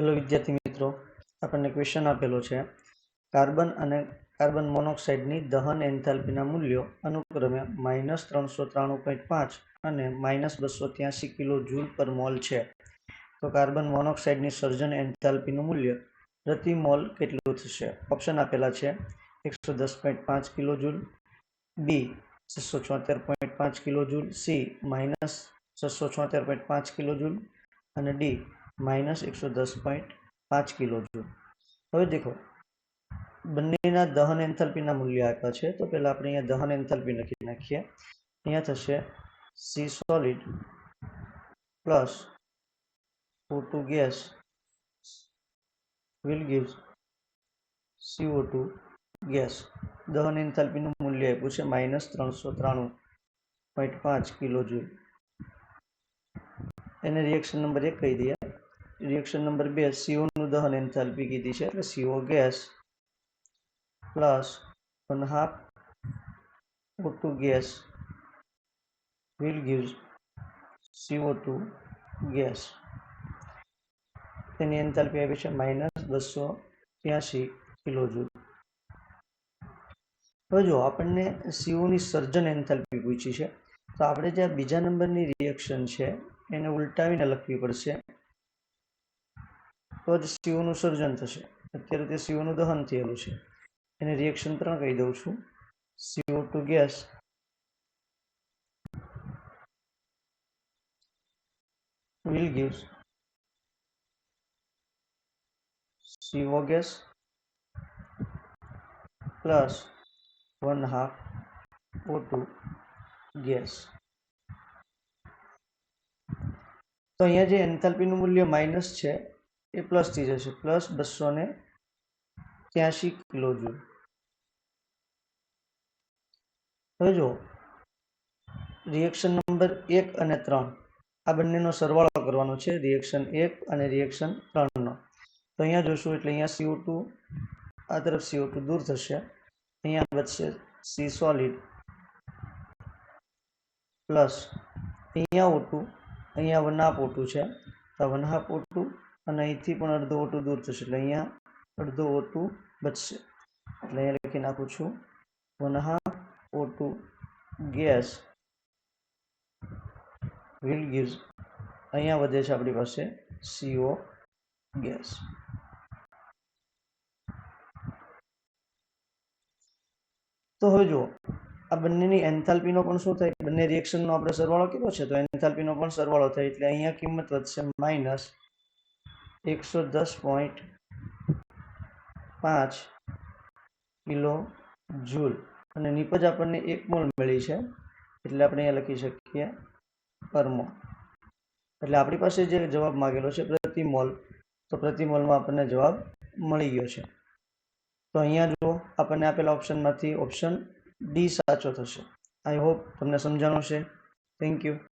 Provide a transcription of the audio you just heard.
Hello વિદ્યાર્થી મિત્રો, આપણને ક્વેશ્ચન આપેલો છે. કાર્બન અને કાર્બન મોનોક્સાઇડની દહન એન્થાલ્પીના મૂલ્યો અનુક્રમે માઇનસ ત્રણસો ત્રાણું પોઈન્ટ પાંચ અને માઇનસ બસો ત્યાંસી કિલો જૂલ પર મોલ છે. તો કાર્બન મોનોક્સાઇડની સર્જન એન્થાલ્પીનું મૂલ્ય પ્રતિ મોલ કેટલું થશે? ઓપ્શન આપેલા છે, એકસો દસ પોઈન્ટ પાંચ કિલો જૂલ. બી છસો છોતેર પોઈન્ટ પાંચ કિલો જૂલ. સી માઇનસ છસો છોતેર પોઈન્ટ પાંચ કિલો જૂલ. અને ડી માઇનસ એકસો દસ પોઈન્ટ પાંચ કિલો જૂલ. હવે દેખો, બંનેના દહન એન્થાલ્પીના મૂલ્ય આપ્યા છે, તો પહેલાં આપણે અહીંયા દહન એન્થાલ્પી લખી નાખીએ. અહીંયા થશે C solid plus O two gas will gives C O two gas દહન એન્થાલ્પીનું મૂલ્ય આપ્યું છે માઇનસ ત્રણસો ત્રાણું પોઈન્ટ પાંચ કિલો જૂલ. એને રિએક્શન નંબર એક કહી દઈએ. રિએક્શન નંબર બે સીઓનું દહન એન્થાલ્પી કીધી છે, એટલે C O gas plus one half O two gas will gives C O two gas. તેની એન્થાલ્પી આવી છે માઇનસ બસો ત્યાસી કિલો જૂલ. હવે જો આપણને સીઓની સર્જન એન્થાલ્પી પૂછી છે, તો આપણે જે બીજા નંબરની રિએક્શન છે, એને ઉલટાવીને લખવી પડશે. તો જ શિવનું સર્જન થશે. અત્યારે તે શિવનું દહન થયેલું છે. એને રિએક્શન ત્રણ કહી દઉં છું. C O two gas will gives CO gas. Plus one half O2 gas. તો અહીંયા જે એન્થાલ્પીનું મૂલ્ય માઇનસ છે એ પ્લસ થઈ જશે. પ્લસ બસો ને ત્યાસી કિલો જુલ. હવે જો રિએક્શન નંબર એક અને ત્રણ. આ બંનેનો સરવાળો કરવાનો છે. રિએક્શન એક અને રિએક્શન ત્રણનો. તો અહીંયા જોશું એટલે અહીંયા સીઓ ટુ આ તરફ સીઓ ટુ દૂર થશે. અહીંયા વધશે સી સોલિડ પ્લસ અહીંયા ઓટુ અહીંયા વન હાફ ઓટુ છે. તો વન હાફ ઓટુ અને અહીંથી પણ અડધો ઓટું દૂર થશે એટલે અહીંયા અડધો ઓટું બચશે. એટલે અહીંયા લખી નાખું છું. One half gas will gives અહીંયા વધે છે આપણી પાસે સીઓ ગેસ. તો હવે જુઓ, આ બંનેની એન્થાલ્પીનો પણ શું થાય? બંને રિએક્શનનો આપણે સરવાળો કેટલો છે? તો એન્થાલ્પીનો પણ સરવાળો થાય. એટલે અહીંયા કિંમત વધશે માઇનસ એકસો દસ પોઈન્ટ પાંચ કિલો જૂલ. અને નીપજ આપણને એક મોલ મળી છે, એટલે આપણે અહીંયા લખી શકીએ પર મોલ એટલે આપણી પાસે જે જવાબ માગેલો છે પ્રતિ મોલ, તો પ્રતિ મોલમાં આપણને જવાબ મળી ગયો છે. તો અહીંયા જુઓ, આપણને આપેલા ઓપ્શનમાંથી ઓપ્શન ડી સાચો થશે. આઈ હોપ તમને સમજાણું છે થેન્ક યુ